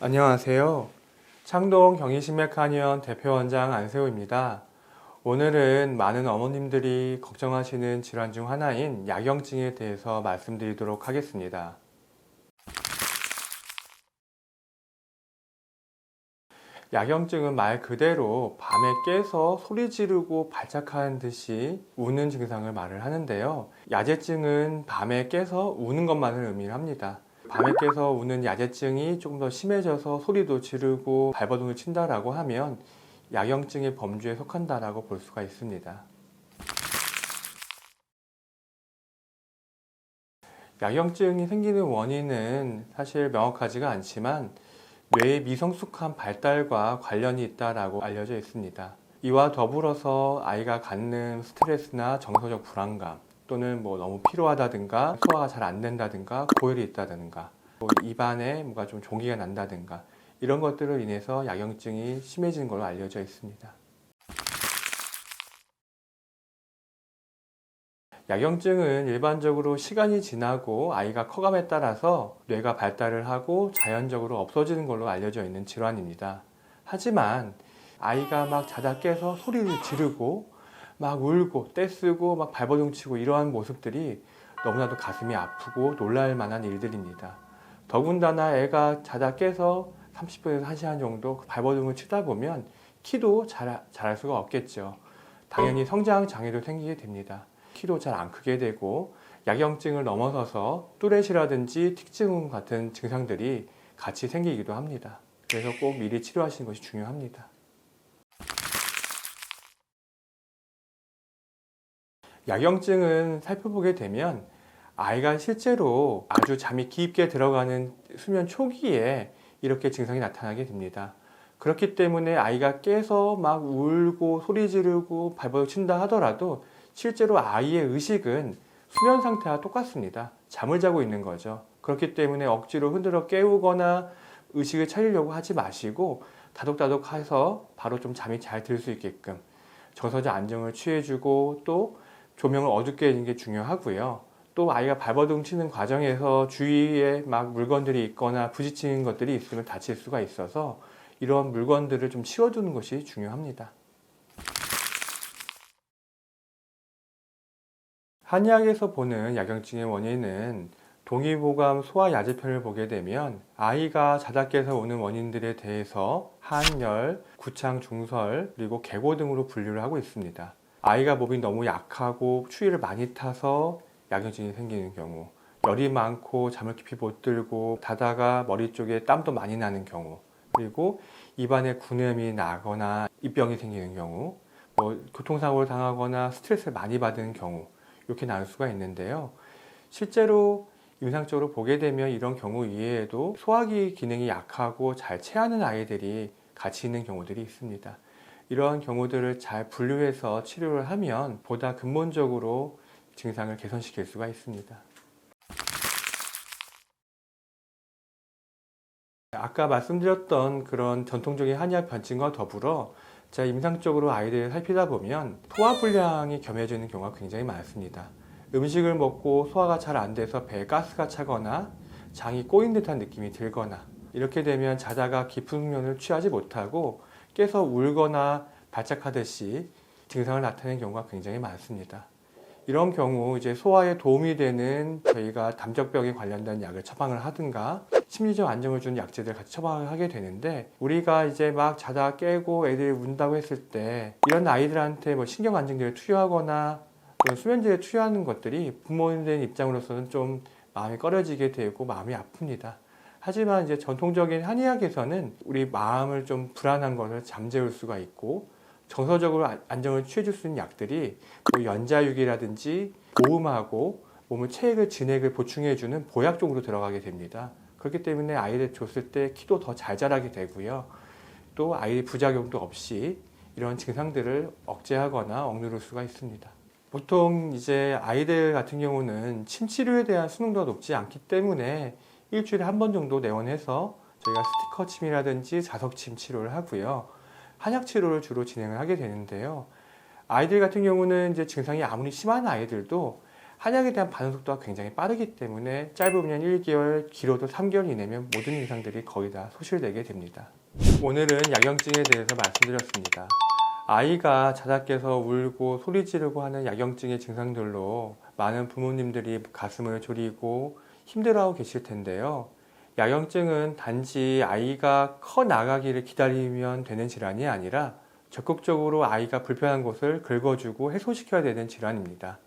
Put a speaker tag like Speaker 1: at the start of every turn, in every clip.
Speaker 1: 안녕하세요. 창동 경희심맥한의원 대표원장 안세호입니다. 오늘은 많은 어머님들이 걱정하시는 질환 중 하나인 야경증에 대해서 말씀드리도록 하겠습니다. 야경증은 말 그대로 밤에 깨서 소리 지르고 발작하는 듯이 우는 증상을 말을 하는데요. 야제증은 밤에 깨서 우는 것만을 의미를 합니다. 밤에 깨서 우는 야제증이 조금 더 심해져서 소리도 지르고 발버둥을 친다라고 하면 야경증의 범주에 속한다라고 볼 수가 있습니다. 야경증이 생기는 원인은 사실 명확하지가 않지만 뇌의 미성숙한 발달과 관련이 있다라고 알려져 있습니다. 이와 더불어서 아이가 갖는 스트레스나 정서적 불안감 또는 뭐 너무 피로하다든가 소화가 잘 안 된다든가 고열이 있다든가 뭐 입안에 뭔가 좀 종기가 난다든가 이런 것들로 인해서 야경증이 심해지는 걸로 알려져 있습니다. 야경증은 일반적으로 시간이 지나고 아이가 커감에 따라서 뇌가 발달을 하고 자연적으로 없어지는 걸로 알려져 있는 질환입니다. 하지만 아이가 막 자다 깨서 소리를 지르고 막 울고 떼쓰고 막 발버둥 치고 이러한 모습들이 너무나도 가슴이 아프고 놀랄 만한 일들입니다. 더군다나 애가 자다 깨서 30분에서 1시간 정도 그 발버둥을 치다 보면 키도 잘, 자랄 수가 없겠죠. 당연히 성장 장애도 생기게 됩니다. 키도 잘안 크게 되고 야경증을 넘어서서 뚜렛이라든지 틱증 같은 증상들이 같이 생기기도 합니다. 그래서 꼭 미리 치료하시는 것이 중요합니다. 야경증은 살펴보게 되면 아이가 실제로 아주 잠이 깊게 들어가는 수면 초기에 이렇게 증상이 나타나게 됩니다. 그렇기 때문에 아이가 깨서 막 울고 소리 지르고 발버둥 친다 하더라도 실제로 아이의 의식은 수면 상태와 똑같습니다. 잠을 자고 있는 거죠. 그렇기 때문에 억지로 흔들어 깨우거나 의식을 차리려고 하지 마시고 다독다독 해서 바로 좀 잠이 잘 들 수 있게끔 정서적 안정을 취해주고 또 조명을 어둡게 해주는 게 중요하고요. 또 아이가 발버둥 치는 과정에서 주위에 막 물건들이 있거나 부딪히는 것들이 있으면 다칠 수가 있어서 이런 물건들을 좀 치워두는 것이 중요합니다. 한의학에서 보는 야경증의 원인은 동의보감 소아야제편을 보게 되면 아이가 자다 깨서 오는 원인들에 대해서 한열, 구창 중설, 그리고 계고 등으로 분류를 하고 있습니다. 아이가 몸이 너무 약하고 추위를 많이 타서 야경증이 생기는 경우 열이 많고 잠을 깊이 못 들고 자다가 머리 쪽에 땀도 많이 나는 경우 그리고 입안에 구냄이 나거나 입병이 생기는 경우 뭐 교통사고를 당하거나 스트레스를 많이 받는 경우 이렇게 나눌 수가 있는데요 실제로 임상적으로 보게 되면 이런 경우 이외에도 소화기 기능이 약하고 잘 체하는 아이들이 같이 있는 경우들이 있습니다 이러한 경우들을 잘 분류해서 치료를 하면 보다 근본적으로 증상을 개선시킬 수가 있습니다. 아까 말씀드렸던 그런 전통적인 한의학 변증과 더불어 제가 임상적으로 아이들을 살피다 보면 소화 불량이 겸해지는 경우가 굉장히 많습니다. 음식을 먹고 소화가 잘 안 돼서 배에 가스가 차거나 장이 꼬인 듯한 느낌이 들거나 이렇게 되면 자다가 깊은 숙면을 취하지 못하고 깨서 울거나 발작하듯이 증상을 나타내는 경우가 굉장히 많습니다. 이런 경우 이제 소화에 도움이 되는 저희가 담적병에 관련된 약을 처방을 하든가 심리적 안정을 주는 약제들 같이 처방을 하게 되는데 우리가 이제 막 자다 깨고 애들이 운다고 했을 때 이런 아이들한테 뭐 신경 안정제를 투여하거나 그런 수면제를 투여하는 것들이 부모님 입장으로서는 좀 마음이 꺼려지게 되고 마음이 아픕니다. 하지만 이제 전통적인 한의학에서는 우리 마음을 좀 불안한 것을 잠재울 수가 있고 정서적으로 안정을 취해줄 수 있는 약들이 뭐 연자육이라든지 고음하고 몸을 체액을 진액을 보충해주는 보약 쪽으로 들어가게 됩니다. 그렇기 때문에 아이를 줬을 때 키도 더 잘 자라게 되고요. 또 아이 부작용도 없이 이런 증상들을 억제하거나 억누를 수가 있습니다. 보통 이제 아이들 같은 경우는 침 치료에 대한 수능도가 높지 않기 때문에 일주일에 한 번 정도 내원해서 저희가 스티커 침이라든지 자석침 치료를 하고요. 한약 치료를 주로 진행을 하게 되는데요. 아이들 같은 경우는 이제 증상이 아무리 심한 아이들도 한약에 대한 반응 속도가 굉장히 빠르기 때문에 짧으면 1개월, 길어도 3개월 이내면 모든 증상들이 거의 다 소실되게 됩니다. 오늘은 약영증에 대해서 말씀드렸습니다. 아이가 자다 깨서 울고 소리 지르고 하는 약영증의 증상들로 많은 부모님들이 가슴을 졸이고 힘들어하고 계실 텐데요. 약영증은 단지 아이가 커 나가기를 기다리면 되는 질환이 아니라 적극적으로 아이가 불편한 곳을 긁어주고 해소시켜야 되는 질환입니다.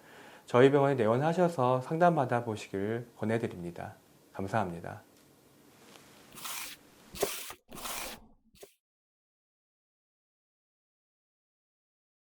Speaker 1: 저희 병원에 내원하셔서 상담받아 보시길 권해드립니다. 감사합니다.